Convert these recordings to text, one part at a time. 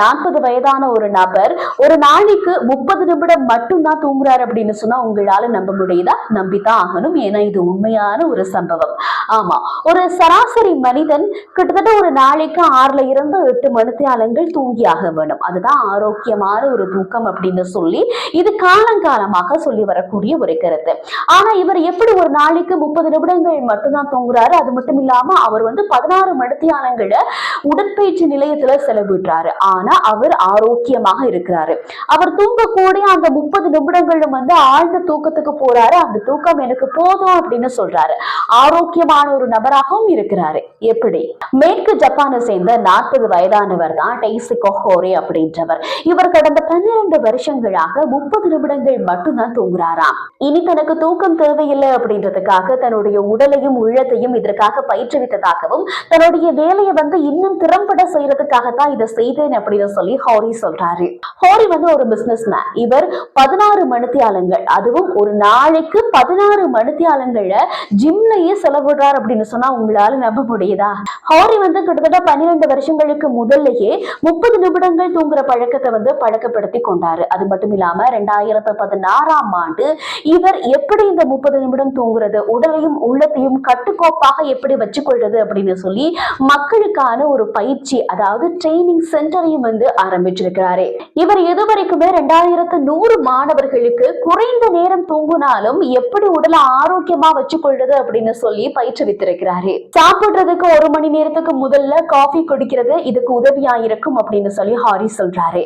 நாற்பது வயதான ஒரு நபர் ஒரு நாளைக்கு முப்பது நிமிடம் மட்டும்தான் தூங்குறாரு அப்படின்னு சொன்னா உங்களால நம்ப முடியுதா? நம்பிதான் ஆகணும். ஏன்னா இது உண்மையான ஒரு சம்பவம். ஆமா ஒரு சராசரி மனிதன் கிட்டத்தட்ட ஒரு நாளைக்கு ஆறுல இருந்து எட்டு மணித்தியாலங்கள் தூங்கியாக வேணும். அதுதான் ஆரோக்கியமான ஒரு தூக்கம் அப்படின்னு சொல்லி இது காலங்காலமாக சொல்லி வரக்கூடிய ஒரு கருத்து. ஆனா இவர் எப்படி ஒரு நாளைக்கு முப்பது நிமிடங்கள் மட்டும்தான் தூங்குறாரு? அது மட்டும் இல்லாம அவர் வந்து பதினாறு மணித்தியாலங்களை உடற்பயிற்சி நிலையத்துல செலவிடுறாரு. ஆனா அவர் ஆரோக்கியமாக இருக்கிறாரு. அவர் தூங்கக்கூடிய அந்த முப்பது நிமிடங்களும் வந்து ஆழ்ந்த தூக்கத்துக்கு போறாரு. அந்த தூக்கம் எனக்கு போதும் அப்படின்னு சொல்றாரு. ஆரோக்கியமான ஒரு நபராகவும் இருக்கிறாரு. எப்படி? மேற்கு ஜப்பானை சேர்ந்த நாற்பது வயதானவர் தான் டெய்சிகோ ஹோரே அப்படின்றவர். இவர் கடந்த பன்னிரண்டு வருஷங்களாக முப்பது நிமிடங்கள் மட்டும்தான் தூங்குறாராம். இனி தனக்கு தூக்கம் தேவையில்லை அப்படின்றதுக்காக தன்னுடைய உடலையும் உள்ளத்தையும் இதற்காக பயிற்றுவித்ததாகவும் தன்னுடைய வேலையை வந்து இன்னும் திறம்பட செய்யறதுக்காக தான் இதை செய்தேன் அப்படின்னு சொல்லி ஹோரி சொல்றாரு. ஹோரி வந்து ஒரு பிசினஸ் மேன் இவர் பதினாறு மணித்தியாலங்கள் அதுவும் ஒரு நாளைக்கு பதினாறு மணித்தியாலங்களை ஜிம்லயே செலவிடுறார் அப்படின்னு சொன்னா உங்களால நம்ப முடியுதா? ஹோரி வந்து கிட்டத்தட்ட பன்னிரெண்டு வருஷங்களுக்கு முதல்லயே முப்பது நிமிடங்கள் தூங்குற பழக்கத்தை வந்து பழக்கப்படுத்தி கொண்டாரு. அது மட்டும் இல்லாம ரெண்டாயிரத்து பதினாறாம் ஆண்டு இவர் எப்படி இந்த முப்பது நிமிடம் தூங்குறது உடலையும் உள்ளத்தையும் கட்டுக்கோப்பாக எப்படி வச்சுக்கொள்றது அப்படின்னு சொல்லி மக்களுக்கான ஒரு பயிற்சி அதாவது ட்ரைனிங் சென்டரையும் வந்து ஆரம்பிச்சிருக்கிறாரு. இவர் இதுவரைக்குமே ரெண்டாயிரத்து நூறு மாணவர்களுக்கு குறைந்த நேரம் தூங்குனாலும் எப்படி உடலை ஆரோக்கியமா வச்சுக்கொள்றது அப்படின்னு சொல்லி பயிற்றுவித்திருக்கிறாரு. சாப்பிடுறதுக்கு ஒரு மணி நேரத்துக்கு முதல்ல காஃபி குடிக்கிறது இதுக்கு உதவியா இருக்கும் அப்படின்னு சொல்லி ஹாரி சொல்றாரு.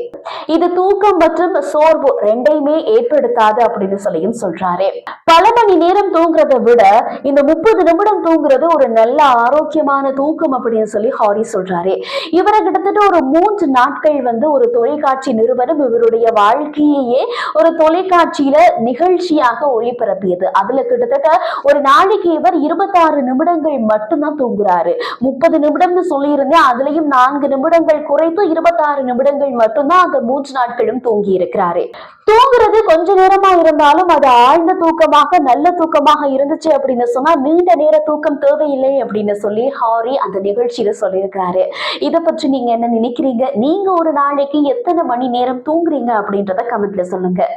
இது தூக்கம் மற்றும் சோர்வு ரெண்டையுமே ஏற்படுத்தாது அப்படின்னு சொல்லியும் சொல்றாரு. பல மணி நேரம் தூங்குறதை விட இந்த முப்பது நிமிடம் தூங்குறது ஒரு நல்ல ஆரோக்கியமான தூக்கம் அப்படின்னு சொல்லி ஹாரி சொல்றாரு. இவரை கிட்டத்தட்ட ஒரு மூன்று நாட்கள் வந்து ஒரு தொலைக்காட்சி நிறுவனம் இவருடைய வாழ்க்கையே ஒரு தொலைக்காட்சியில நிகழ்ச்சியாக ஒளிபரப்பியது. அதுல கிட்டத்தட்ட ஒரு நாளைக்கு இவர் இருபத்தாறு நிமிடங்கள் மட்டும்தான் தூங்குறாரு. முப்பது நிமிடம்னு சொல்லியிருந்தேன் அதுலயும் நான்கு நிமிடங்கள் குறைத்து இருபத்தாறு நிமிடங்கள் மட்டும்தான் அந்த மூன்று நாட்களும் தூங்கி இருக்கிறாரு தூங்குறது கொஞ்ச நேரமா இருந்தாலும் அது ஆழ்ந்த தூக்கமாக நல்ல தூக்கமாக இருந்துச்சு அப்படின்னு சொன்னா நீண்ட நேர தூக்கம் தேவையில்லை அப்படின்னு சொல்லி ஹாரி அந்த நிகழ்ச்சியில சொல்லியிருக்கிறாரு. இதை பற்றி நீங்க என்ன நினைக்கிறீங்க? நீங்க ஒரு நாளைக்கு எத்தனை மணி நேரம் தூங்குறீங்க அப்படின்றத கமெண்ட்ல சொல்லுங்க.